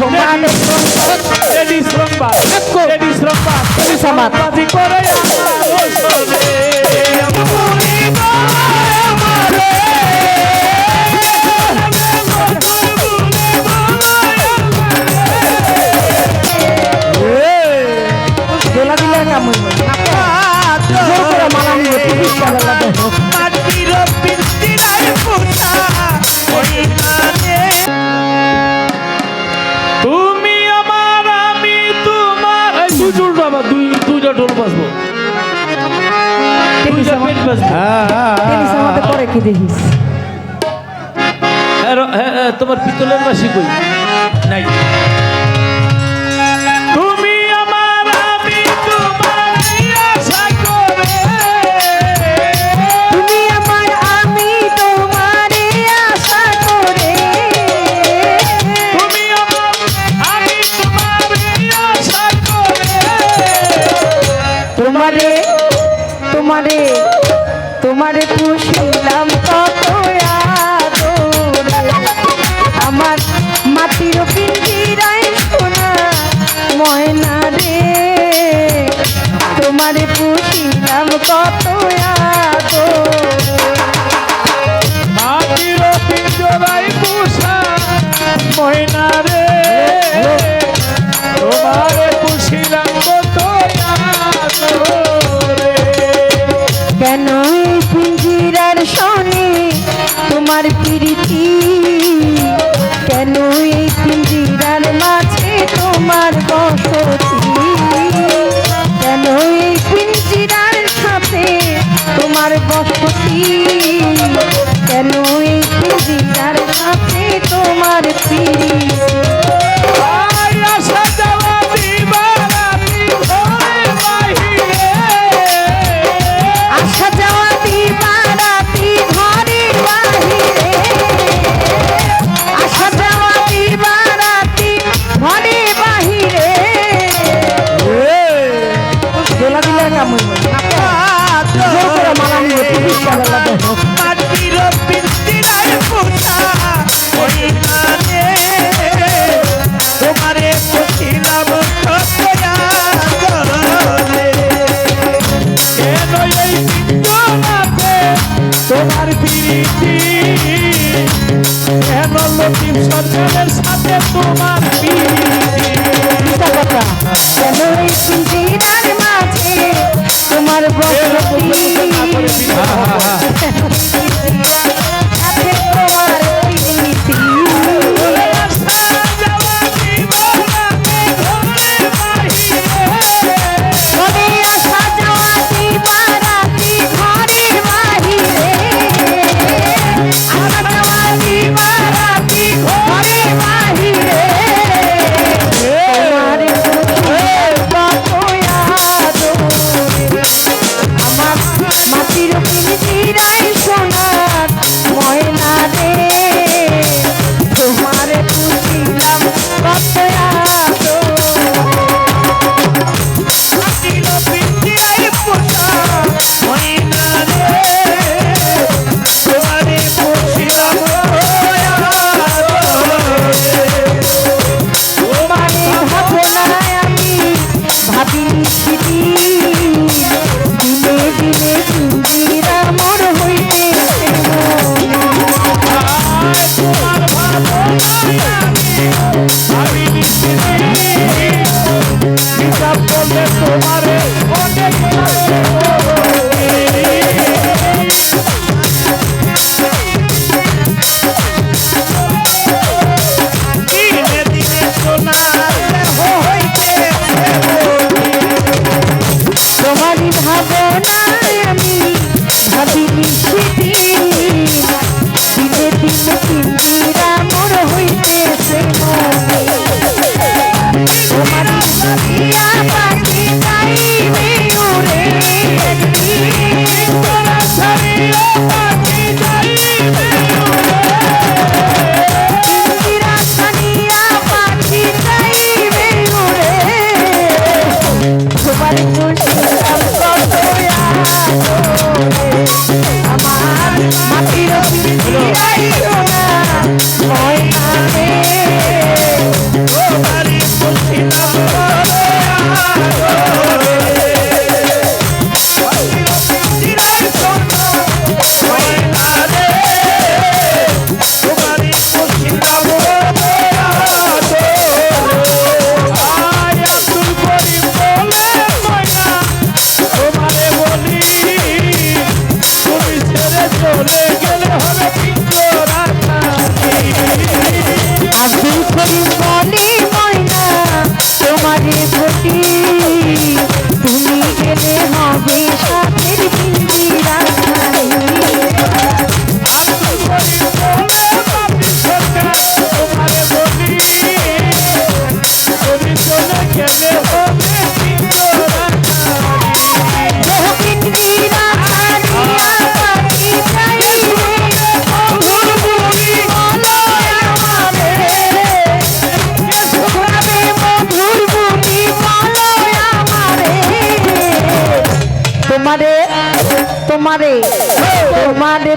সম্মান ladies রম্বা ladies রম্বা তুমি সমাজ করে দেখিস। হ্যাঁ, হ্যাঁ, হ্যাঁ, তোমার পিতলের বাসি কই? সরকারের সাথে তোমার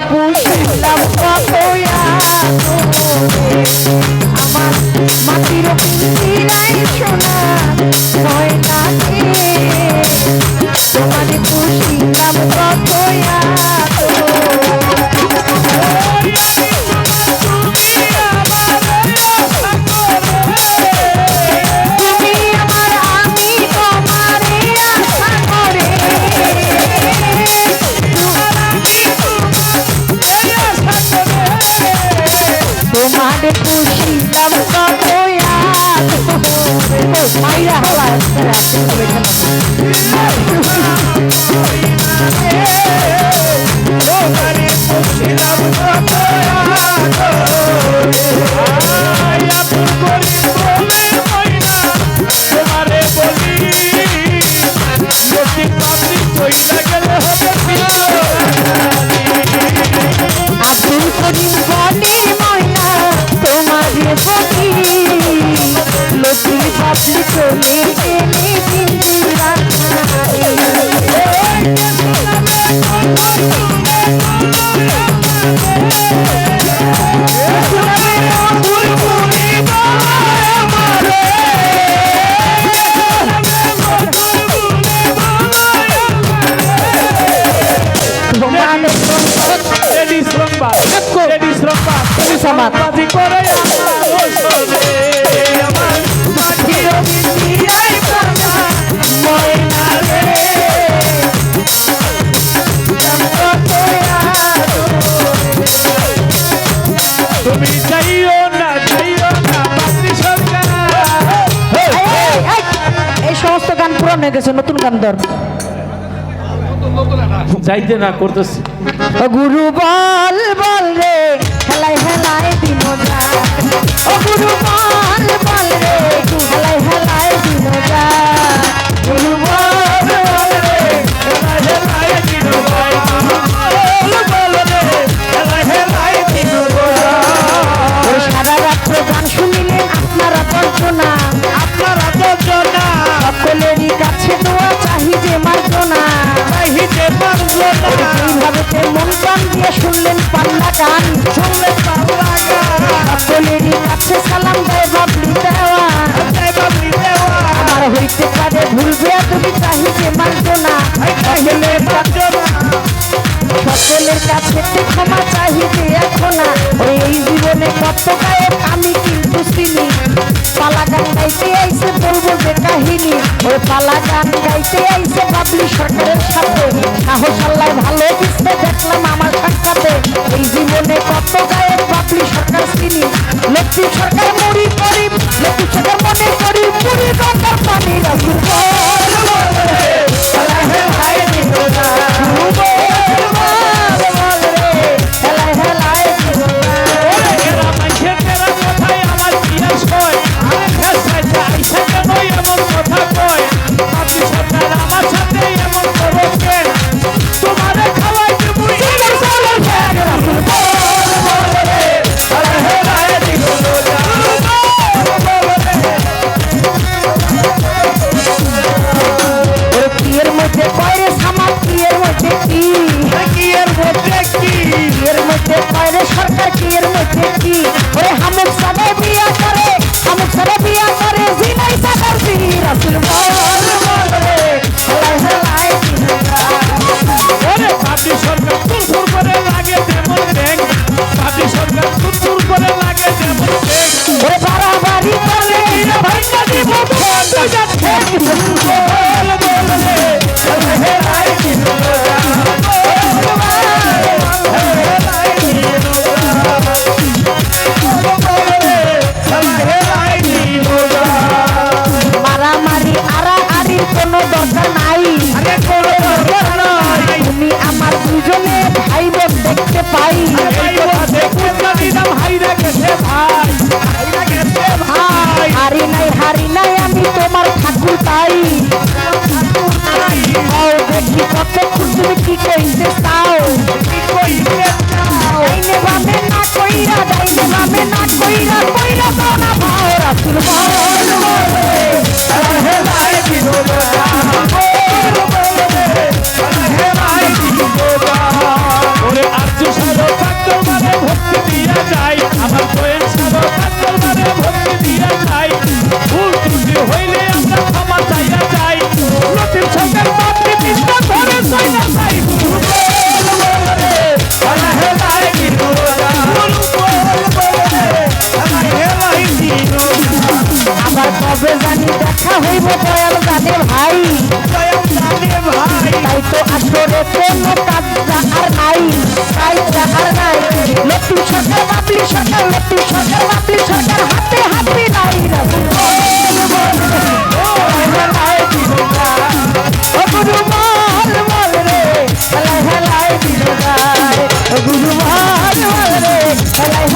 পুষলাম কতয়া Oh, রে তুমি যাইও না যাইও না পাত্রী সরকার। এই, সমস্ত গান পুরান হয়ে গেছে নতুন গান দর যাইতে না করতেছি। গুরু বল বল রে, হেলাই হেলাই দিন ও গুরু বল বল রে হেলাই হেলাই দিন গুরু বল এইভাবে মন প্রাণ দিয়ে শুনলেন পাল্লা গান শুনলেন পাল্লা গান সালাম দেয় বাবলি দেওয়া আমার হইতে পারে ভুলবে তুমি মানতো না সকলের কাছে ক্ষমা চাহিদে ওই পালা গান গাইতে আইসে বাবলি সরকারের সাথে। সাহস আল্লাহ ভালো দিচ্ছে, দেখলাম আমার সাক্ষাতে। এই জীবনে কত গায়ক বাবলি সরকার চিনি। লক্ষ্মী সরকার করি মনে করি পানি। রাখুন আমি তোমার ঠাকুর তাই। দেখি কত তুমি কি কইতে চাও। ডাইনে বামে না কইরা ডাইনে বামে না কইরা কইরা দয়াল জানে ভাই। দয়াল জানে ভাই। তাই তো আসরে কোনো কাজ আর নাই তাই আর নাই। লটু সরকার বাপলি সরকার লটু সরকার বাপলি সরকার হাতে হাতে নাই গুরু বল বল রে হেলাই হেলাই দিদা গুরু বল বল রে হেলাই